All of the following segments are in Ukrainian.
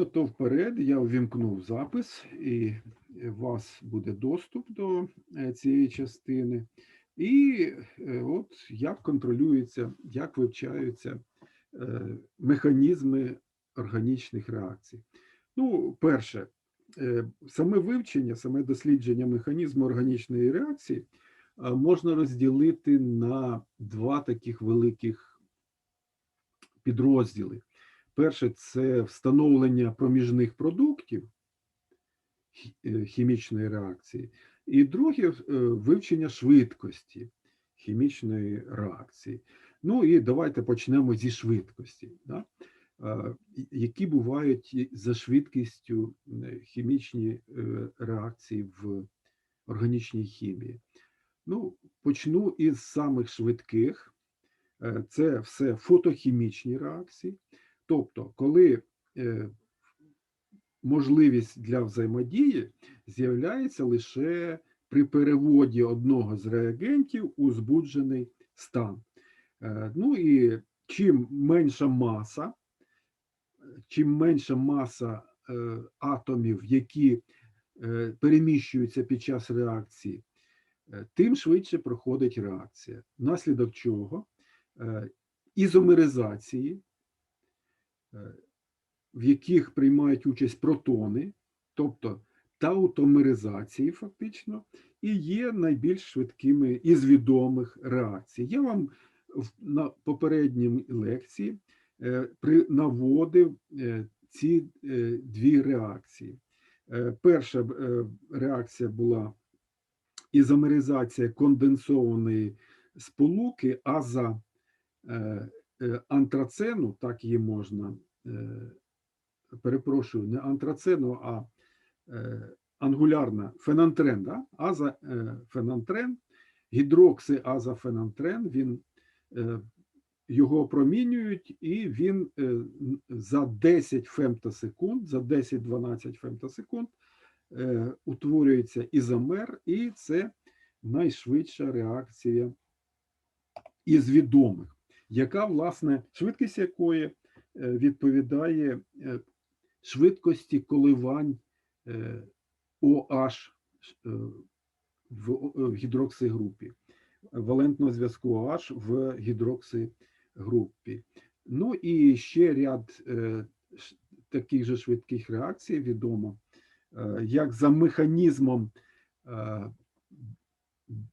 Ну, то вперед я ввімкнув запис, і у вас буде доступ до е, цієї частини. І е, от як контролюється, як вивчаються е, механізми органічних реакцій. Ну, перше, саме вивчення, саме дослідження механізму органічної реакції можна розділити на два таких великих підрозділи. Перше це встановлення проміжних продуктів е, хімічної реакції, і друге е, вивчення швидкості хімічної реакції. Ну і давайте почнемо зі швидкості. Да? Які бувають за швидкістю е, хімічні реакції в органічній хімії? Ну, почну із самих швидких. Це все фотохімічні реакції. Тобто, коли е, можливість для взаємодії з'являється лише при переводі одного з реагентів у збуджений стан. Е, Ну і чим менша маса, чим менша маса е, атомів, які переміщуються під час реакції, тим швидше проходить реакція. Внаслідок чого ізомеризації в яких приймають участь протони, тобто таутомеризації, фактично, і є найбільш швидкими із відомих реакцій. Я вам на попередній лекції е, наводив е, ці е, дві реакції. Е, Перша е, реакція була ізомеризація конденсованої сполуки аза е, е, антрацену, так її можна, е, перепрошую, не антрацену, а е, ангулярна фенантрен, да? е, азафенантрен, він е, його опромінюють, і він е, за 10 фемтосекунд, за 10-12 фемтосекунд е, утворюється ізомер, і це найшвидша реакція із відомих, яка, власне, швидкість якої е, відповідає е, швидкості коливань е, OH в гідроксигрупі, валентного зв'язку OH в гідроксигрупі. Ну і ще ряд таких же швидких реакцій відомо, як за механізмом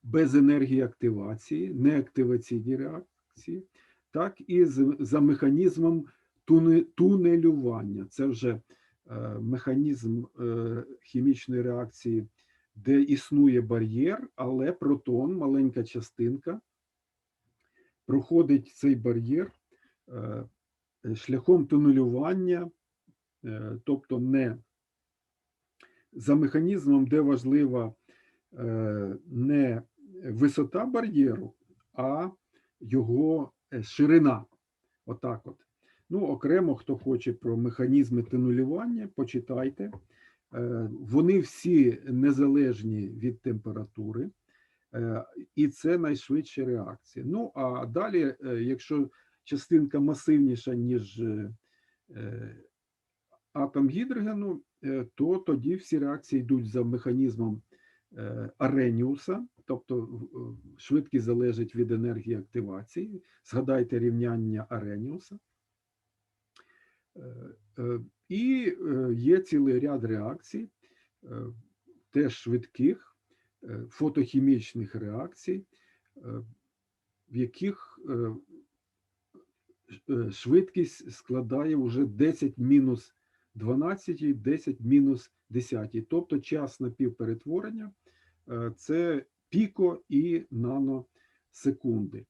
без енергії активації, неактиваційні реакції, так і за механізмом тунелювання. Це вже е, механізм е, хімічної реакції, де існує бар'єр, але протон, маленька частинка, проходить цей бар'єр е, шляхом тунелювання, тобто не за механізмом, де важлива не висота бар'єру, а його ширина. Отак от. Ну, окремо, хто хоче про механізми тунелювання, почитайте. Е, Вони всі незалежні від температури, е, і це найшвидша реакція. Ну, а далі, е, якщо частинка масивніша, ніж е, е, атом гідрогену, е, то тоді всі реакції йдуть за механізмом е, Ареніуса, тобто швидкість залежить від енергії активації. Згадайте рівняння Ареніуса. Е, е, І є цілий ряд реакцій, теж швидких, фотохімічних реакцій, в яких швидкість складає вже 10 мінус 12, 10 мінус 10. Тобто час напівперетворення е, це піко і наносекунди.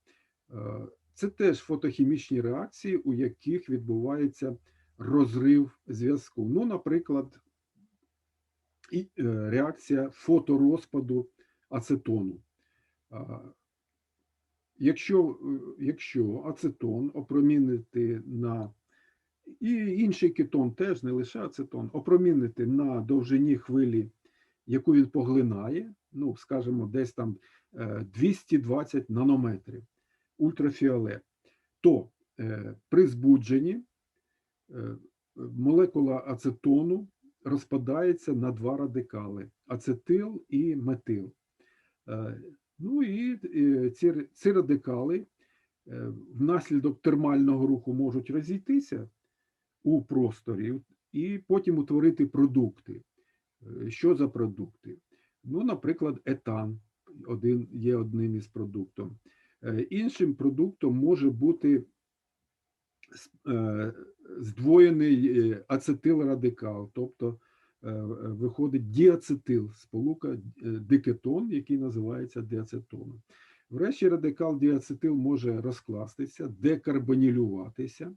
Е, Це теж фотохімічні реакції, у яких відбувається розрив зв'язку. Ну, наприклад, е, реакція фоторозпаду ацетону. Якщо, якщо ацетон опромінити на і інший кетон теж не лише ацетон, опромінити на довжині хвилі, яку він поглинає, ну, скажімо, десь там е, 220 нанометрів ультрафіолет, то е, при збудженні е, молекула ацетону розпадається на два радикали ацетил і метил. Е, Ну і е, ці, ці радикали е, внаслідок термального руху можуть розійтися у просторі і потім утворити продукти. Е, Що за продукти? Ну, наприклад, етан один, є одним із продуктів. Е, Іншим продуктом може бути е, здвоєний ацетилрадикал, тобто виходить діацетил, сполука дикетон, який називається діацетоном. Врешті радикал діацетил може розкластися, декарбонілюватися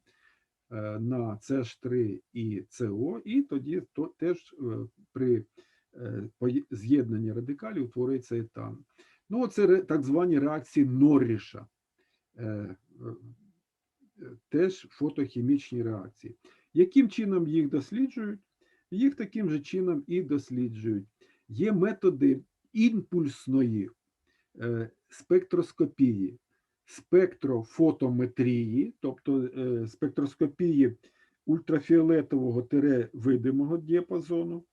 е, на CH3 і СО, і тоді то, теж е, при е, з'єднанні радикалів утворюється етан. Ну, це так звані реакції Норріша. Теж фотохімічні реакції. Яким чином їх досліджують? Їх таким же чином і досліджують. Є методи імпульсної спектроскопії, спектрофотометрії, тобто е, спектроскопії ультрафіолетового тире видимого діапазону,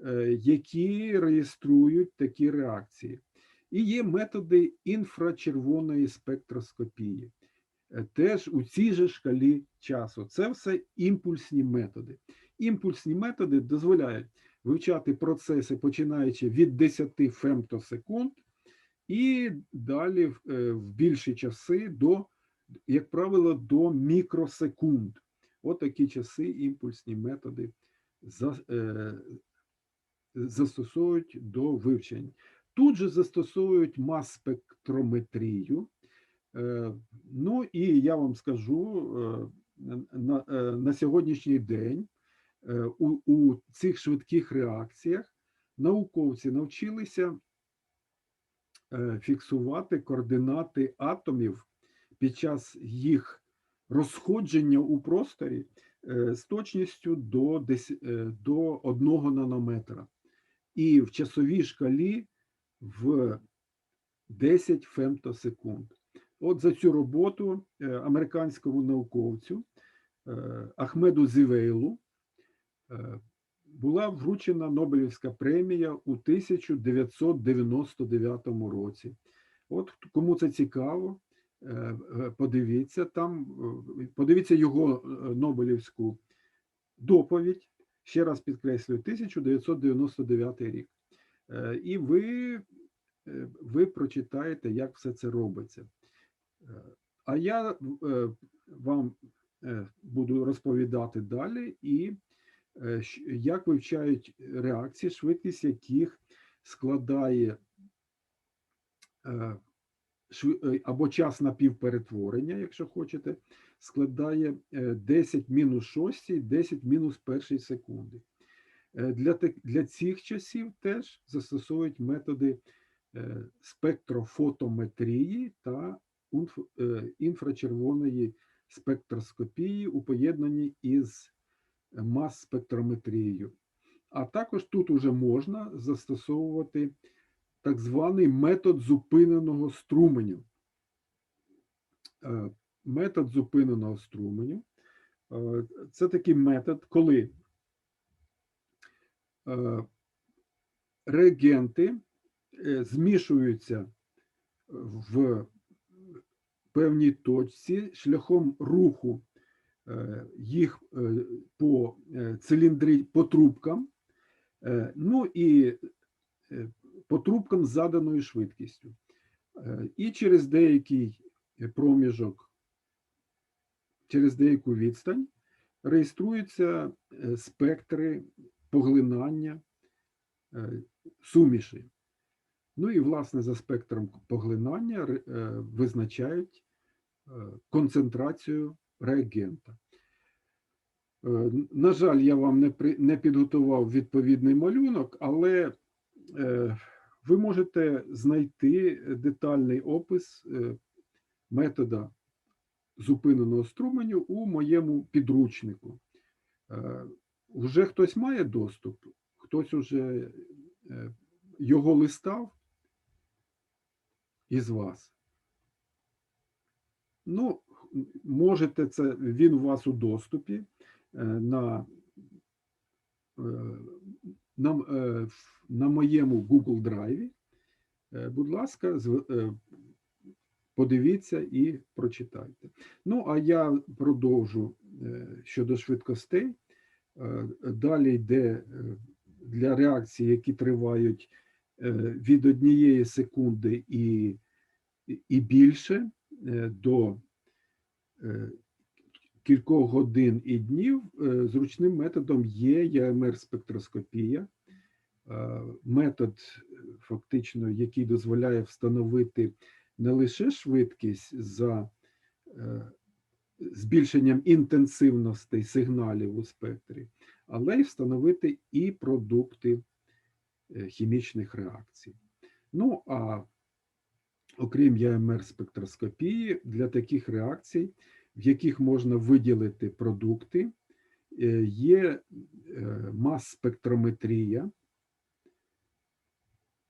е, які реєструють такі реакції. І є методи інфрачервоної спектроскопії. Е, Теж у цій же шкалі часу. Це все імпульсні методи. Імпульсні методи дозволяють вивчати процеси, починаючи від 10 фемтосекунд і далі в, е, в більші часи до, як правило, до мікросекунд. От такі часи імпульсні методи за, е, застосовують до вивчень. Тут же застосовують мас-спектрометрію. Е, Ну і я вам скажу, е, на, е, на сьогоднішній день е, у, у цих швидких реакціях науковці навчилися фіксувати координати атомів під час їх розходження у просторі е, з точністю до, е, до 1 нанометра. І в часовій шкалі в 10 фемтосекунд. От за цю роботу е, американському науковцю е, Ахмеду Зівейлу е, була вручена Нобелівська премія у 1999 році. От кому це цікаво, е, е, подивіться там, е, подивіться його Нобелівську доповідь. Ще раз підкреслюю, 1999 рік. І ви, ви прочитаєте, як все це робиться. А я вам буду розповідати далі, і як вивчають реакції, швидкість яких складає е, е, або час напівперетворення, якщо хочете, складає е, 10 мінус 6, 10 мінус першої секунди. Е, Для, для цих часів теж застосовують методи е, спектрофотометрії та е, інфрачервоної спектроскопії у поєднанні із мас-спектрометрією. А також тут уже можна застосовувати так званий метод зупиненого струменю. Е, Метод зупиненого струменю е, це такий метод, коли е, реагенти змішуються в певній точці шляхом руху їх е, по е, циліндрі, по трубкам, е, ну і е, по трубкам з заданою швидкістю. Е, І через деякий проміжок, через деяку відстань реєструються е, спектри поглинання е, суміші. Ну і, власне, за спектром поглинання е, визначають е, концентрацію реагента. Е, На жаль, я вам не, підготував відповідний малюнок, але е, ви можете знайти детальний опис е, метода зупиненого струменю у моєму підручнику. Вже хтось має доступ, хтось уже його листав із вас. Ну, можете це, він у вас у доступі. е, на, е, на, е, на моєму Google Drive. Будь ласка, подивіться і прочитайте. Ну, а я продовжу щодо швидкостей. Далі йде для реакцій, які тривають від однієї секунди і, і більше до кількох годин і днів е, зручним методом є ЯМР спектроскопія. Е, Метод, е, фактично, який дозволяє встановити не лише швидкість за е, збільшенням інтенсивності сигналів у спектрі, але й встановити і продукти е, хімічних реакцій. Ну а окрім ЯМР спектроскопії, для таких реакцій, в яких можна виділити продукти, е, є е, мас-спектрометрія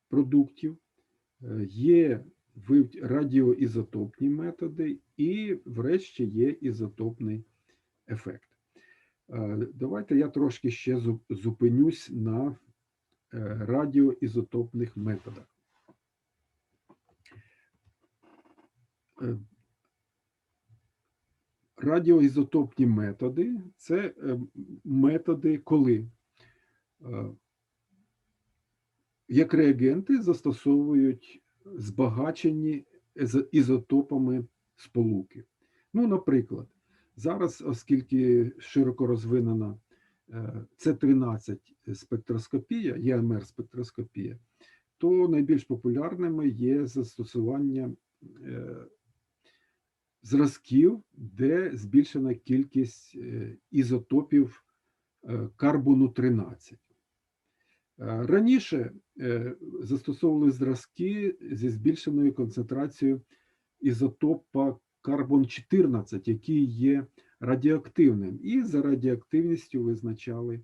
продуктів, е, є радіоізотопні методи і, врешті, є ізотопний ефект. Давайте я трошки ще зупинюсь на радіоізотопних методах. Радіоізотопні методи це е, методи, коли е, як реагенти застосовують збагачені ізотопами сполуки. Ну, наприклад, зараз, оскільки широко розвинена С13 спектроскопія, ЯМР спектроскопія, то найбільш популярними є застосування е, зразків, де збільшена кількість е, ізотопів е, карбону 13. Е, Раніше застосовували зразки зі збільшеною концентрацією ізотопа карбон 14, який є радіоактивним, і за радіоактивністю визначали